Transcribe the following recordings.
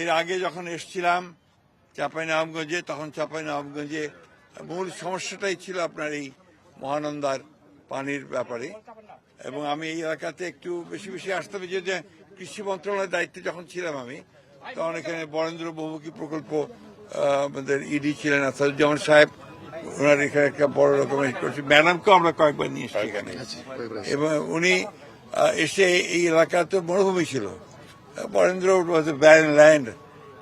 এর আগে যখন এসছিলাম চাঁপাইনবাবগঞ্জে তখন চাঁপাইনবাবগঞ্জে মূল সমস্যাটাই ছিল আপনার এই মহানন্দার পানির ব্যাপারে। এবং আমি এই এলাকাতে একটু বেশি বেশি আসতে হবে যে কৃষি মন্ত্রণালয়ের দায়িত্বে যখন ছিলাম আমি তখন এখানে বরেন্দ্র বহুমুখী প্রকল্প আমাদের ইডি ছিলেন আসাদুজ্জামান সাহেব। ওনার এখানে একটা বড় রকমের করছি। ম্যাডামকেও আমরা কয়েকবার নিয়ে এসেছি এখানে। এবং উনি এসে এই এলাকা তো মরুভূমি ছিল। বরেন্দ্র ব্যারেন ল্যান্ড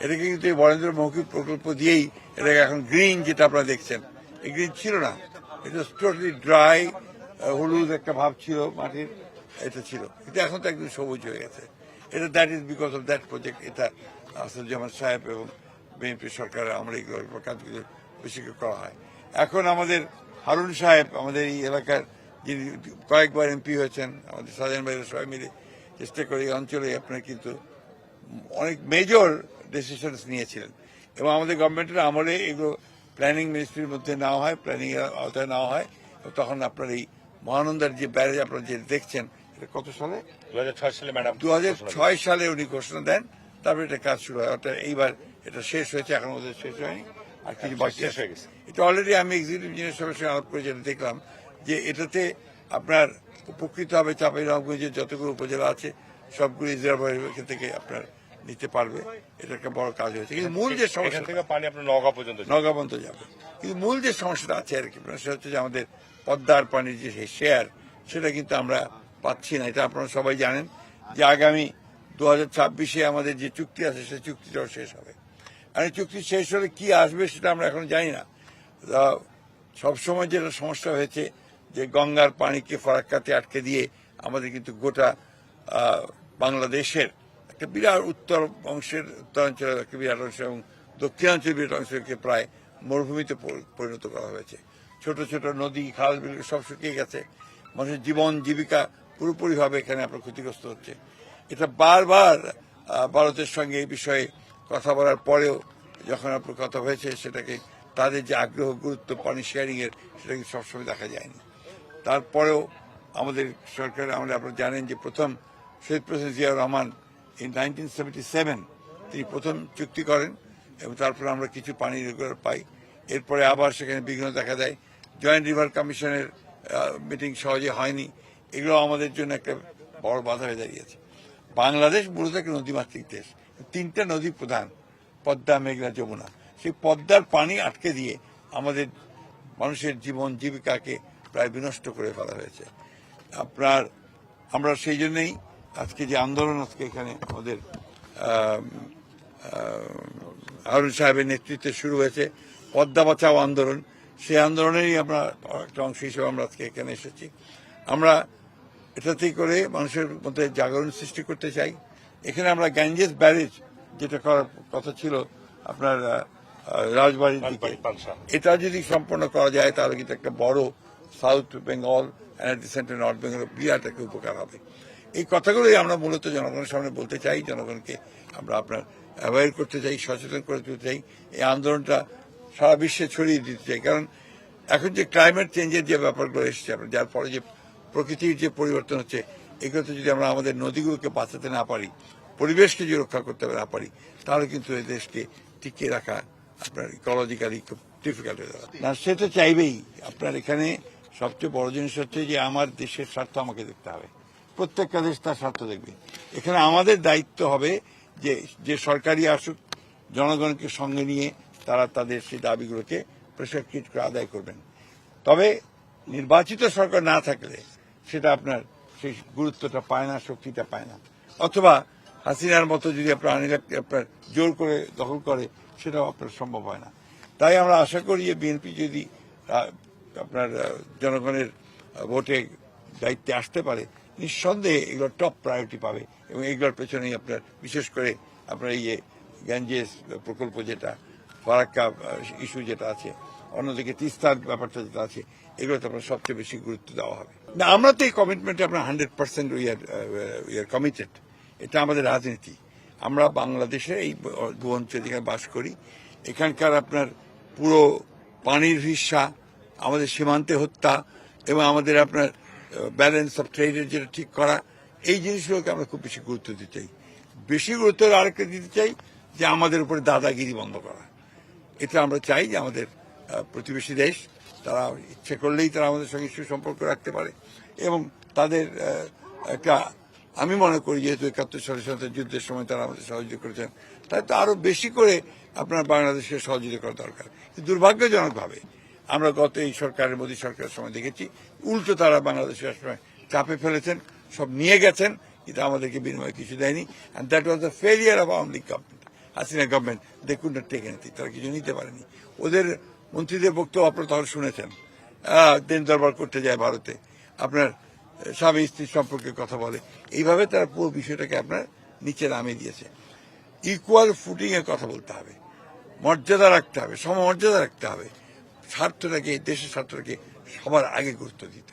এটাকে কিন্তু এই বরেন্দ্র মৌখিক প্রকল্প দিয়েই এটাকে এখন গ্রিন যেটা আপনারা দেখছেন। এই গ্রিন ছিল না। এটা টোটালি ড্রাই হলুদ একটা ভাব ছিল মাটির, এটা ছিল। কিন্তু এখন তো একদম সবুজ হয়ে গেছে। এটা that is because of that project এটা আসাদুজ্জামান সাহেব এবং বিএনপি সরকার আমরা এইগুলো কাজগুলো বেশি করা হয়। এখন আমাদের হারুন সাহেব, আমাদের এই এলাকার যিনি কয়েকবার এমপি হয়েছেন, আমাদের সাজান ভাইয়ের সবাই মিলে চেষ্টা করে এই অঞ্চলে আপনার কিন্তু অনেক মেজর ডিসিশনস নিয়েছিলেন। এবং আমাদের গভর্নমেন্টের আমলে এগুলো প্ল্যানিং মিনিস্ট্রির মধ্যে নেওয়া হয় প্ল্যানিং এর আওতায় নেওয়া হয়। তখন আপনার এই মহানন্দার যে ব্যারেজ আপনারা যে দেখছেন এটা কত সালে? দু সালে ম্যাডাম দু হাজার ছয় সালে উনি ঘোষণা দেন তারপরে এটা কাজ শুরু হয়। অর্থাৎ এইবার এটা শেষ হয়েছে এখন ওদের শেষ হয়নি। আর কিছু বাকি শেষ হয়ে গেছে। এটা অলরেডি আমি এক্সিকিউটিভ ইঞ্জিনিয়ার সাহেবের সঙ্গে আলাপ করে যেটা দেখলাম যে এটাতে আপনার উপকৃত হবে চাপাই নবগঞ্জের যতগুলো উপজেলা আছে সবগুলো রিজার্ভার থেকে আপনার নিতে পারবে। এটা একটা বড় কাজ হয়েছে। কিন্তু মূল যে সমস্যা থেকে পানি আপনার নওগাঁ পর্যন্ত নগা পর্যন্ত যাবে। কিন্তু মূল যে সমস্যাটা আছে আর কি সেটা হচ্ছে যে আমাদের পদ্মার পানির যে শেয়ার সেটা কিন্তু আমরা পাচ্ছি না। এটা আপনারা সবাই জানেন যে আগামী দু হাজার ছাব্বিশে আমাদের যে চুক্তি আছে সেই চুক্তিটাও শেষ হবে। আর এই চুক্তি শেষ হলে কি আসবে সেটা আমরা এখন জানি না। সবসময় যেটা সমস্যা হয়েছে যে গঙ্গার পানিকে ফরাক্কাতে আটকে দিয়ে আমাদের কিন্তু গোটা বাংলাদেশের একটা বিরাট উত্তর অংশের উত্তরাঞ্চলের একটা বিরাট অংশ এবং দক্ষিণাঞ্চলের বিরাট অংশকে প্রায় মরুভূমিতে পরিণত করা হয়েছে। ছোট ছোট নদী, খাল, বিল সব শুকিয়ে গেছে। মানুষের জীবন, জীবিকা পুরোপুরিভাবে এখানে আপনার ক্ষতিগ্রস্ত হচ্ছে। এটা বারবার ভারতের সঙ্গে এই বিষয়ে কথা বলার পরেও যখন আপনার কথা হয়েছে সেটাকে তাদের যে আগ্রহ, গুরুত্ব, পানি শেয়ারিংয়ের সেটাকে সবসময় দেখা যায়নি। তারপরেও আমাদের সরকার, আমরা আপনারা জানেন যে প্রথম শহীদ president Ziaur Rahman in nineteen seventy seven তিনি প্রথম চুক্তি করেন এবং তারপরে আমরা কিছু পানি রেগুলার পাই। এরপরে আবার সেখানে বিঘ্ন দেখা দেয়। জয়েন্ট রিভার কমিশনের মিটিং সহজে হয়নি। এগুলো আমাদের জন্য একটা বড় বাধা হয়ে দাঁড়িয়েছে। বাংলাদেশ মূলত একটা নদীমাতৃক দেশ। তিনটা নদী প্রধান, পদ্মা, মেঘনা, যমুনা। সেই পদ্মার পানি আটকে দিয়ে আমাদের মানুষের জীবন, জীবিকাকে প্রায় বিনষ্ট করে ফেলা হয়েছে। আপনার আমরা সেই জন্যেই আজকে যে আন্দোলন আজকে এখানে আমাদের হারুন সাহেবের নেতৃত্বে শুরু হয়েছে পদ্মা বাঁচাও আন্দোলন। সেই আন্দোলনেরই আমরা একটা অংশ হিসেবে আমরা আজকে এখানে এসেছি। আমরা এটাতেই করে মানুষের মধ্যে জাগরণ সৃষ্টি করতে চাই। এখানে আমরা গ্যাঞ্জেস ব্যারেজ যেটা করার কথা ছিল আপনার রাজবাড়ির দিকে। এটা যদি সম্পন্ন করা যায় তাহলে কিন্তু একটা বড় south Bengal and the central north Bengal বিরাট একটা উপকার হবে। এই কথাগুলোই আমরা মূলত জনগণের সামনে বলতে চাই, জনগণকে আমরা আপনার অ্যাওয়ার করতে চাই, সচেতন করে তুলতে চাই, এই আন্দোলনটা সারা বিশ্বে ছড়িয়ে দিতে চাই। কারণ এখন যে ক্লাইমেট চেঞ্জের যে ব্যাপারগুলো এসেছে, আপনার যার ফলে যে প্রকৃতির যে পরিবর্তন হচ্ছে, এগুলোতে যদি আমরা আমাদের নদীগুলোকে বাঁচাতে না পারি, পরিবেশকে যদি রক্ষা করতে না পারি, তাহলে কিন্তু এই দেশকে টিকিয়ে রাখা আপনার ইকোলজিক্যালি খুব ডিফিকাল্ট হয়ে যাবে না, সে তো চাইবেই। আপনার এখানে সবচেয়ে বড় জিনিস হচ্ছে যে আমার দেশের স্বার্থ আমাকে দেখতে হবে। প্রত্যেকটা দেশ তার স্বার্থ দেখবে। এখানে আমাদের দায়িত্ব হবে যে যে সরকারি আসুক, জনগণকে সঙ্গে নিয়ে তারা তাদের সেই দাবিগুলোকে প্রেশার কিট করে আদায় করবেন। তবে নির্বাচিত সরকার না থাকলে সেটা আপনার সেই গুরুত্বটা পায় না, শক্তিটা পায় না। অথবা হাসিনার মতো যদি আপনার আপনার জোর করে দখল করে, সেটাও আপনার সম্ভব হয় না। তাই আমরা আশা করি যে বিএনপি যদি আপনার জনগণের ভোটে দায়িত্বে আসতে পারে, নিঃসন্দেহে এগুলো টপ প্রায়োরিটি পাবে এবং এগুলোর পেছনেই আপনার, বিশেষ করে আপনার এই যে গ্যাঞ্জেস প্রকল্প যেটা ফারাক্কা ইস্যু যেটা আছে, অন্যদিকে তিস্তার ব্যাপারটা যেটা আছে, এগুলোতে আপনার সবচেয়ে বেশি গুরুত্ব দেওয়া হবে। না, আমরা তো এই কমিটমেন্টে আপনার hundred percent we are we are committed এটা আমাদের রাজনীতি। আমরা বাংলাদেশে এই দু অঞ্চলে যেখানে বাস করি, এখানকার আপনার পুরো পানির হিস্সা আমাদের সীমান্তে হত্যা এবং আমাদের আপনার ব্যালেন্স অফ ট্রেডের যেটা ঠিক করা, এই জিনিসগুলোকে আমরা খুব বেশি গুরুত্ব দিতে চাই। বেশি গুরুত্ব আরেকটা দিতে চাই যে আমাদের উপরে দাদাগিরি বন্ধ করা। এটা আমরা চাই যে আমাদের প্রতিবেশী দেশ, তারা ইচ্ছে করলেই তারা আমাদের সঙ্গে সুসম্পর্ক রাখতে পারে এবং তাদের একটা, আমি মনে করি যেহেতু একাত্তর সালের সাথে যুদ্ধের সময় তারা আমাদের সহযোগিতা করেছেন, তাই তো আরও বেশি করে আপনার বাংলাদেশকে সহযোগিতা করা দরকার। দুর্ভাগ্যজনকভাবে আমরা গত এই সরকারের মোদী সরকারের সময় দেখেছি, উল্টো তারা বাংলাদেশের সময় চাপে ফেলেছেন, সব নিয়ে গেছেন, কিন্তু আমাদেরকে বিনিময়ে কিছু দেয়নি। And that was the failure of Awami League government Hasina government they could not take anything তারা কিছু নিতে পারেনি। ওদের মন্ত্রীদের বক্তব্য আপনারা তখন শুনেছেন দিন দরবার করতে যায় ভারতে। আপনার স্বামী স্ত্রীর সম্পর্কে কথা বলে। এইভাবে তারা পুরো বিষয়টাকে আপনার নিচে নামিয়ে দিয়েছে। ইকুয়াল ফুটিং এর কথা বলতে হবে। মর্যাদা রাখতে হবে, সমমর্যাদা রাখতে হবে। স্বার্থটাকে দেশের স্বার্থটাকে সবার আগে গুরুত্ব দিতে।